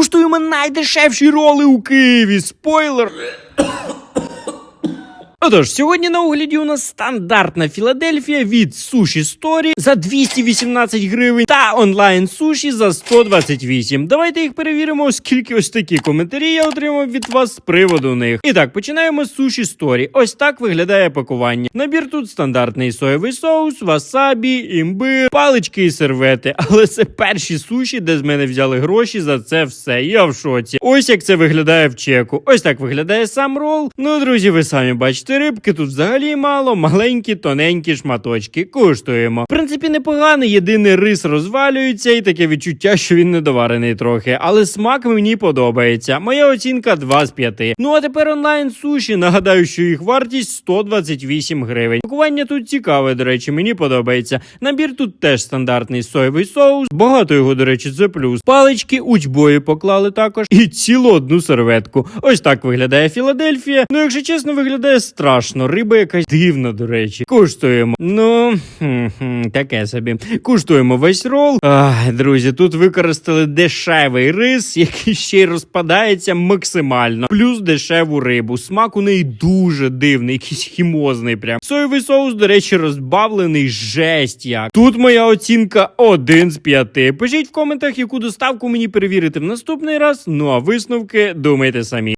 куштуємо найдешевші роли у Києві. Спойлер. Отож, сьогодні на огляді у нас стандартна Філадельфія від Суші Сторі за 218 гривень та онлайн суші за 128. Давайте їх перевіримо, оскільки ось такі коментарі я отримав від вас з приводу них. І так, починаємо з суші Сторі. Ось так виглядає пакування. Набір тут стандартний соєвий соус, васабі, імбир, палички і сервети. Але це перші суші, де з мене взяли гроші за це все. Я в шоці. Ось як це виглядає в чеку. Ось так виглядає сам рол. Ну, друзі, ви самі бачите, рибки тут взагалі мало, маленькі, тоненькі шматочки. Куштуємо. В принципі, непогано, єдиний рис розвалюється, і таке відчуття, що він недоварений трохи. Але смак мені подобається. Моя оцінка 2 з 5. Ну а тепер онлайн суші. Нагадаю, що їх вартість 128 гривень. Пакування тут цікаве, до речі, мені подобається. Набір тут теж стандартний соєвий соус. Багато його, до речі, це плюс. Палички учбою поклали також. І цілу одну серветку. Ось так виглядає Філадельфія. Ну, якщо чесно, виглядає страшно. Риба якась дивна, до речі. Куштуємо. Ну, таке собі. Куштуємо весь рол. Ах, друзі, тут використали дешевий рис, який ще й розпадається максимально. Плюс дешеву рибу. Смак у неї дуже дивний, якийсь хімозний. Прям соєвий соус, до речі, розбавлений жесть як. Тут моя оцінка 1 з 5. Пишіть в коментах, яку доставку мені перевірити в наступний раз. Ну а висновки думайте самі.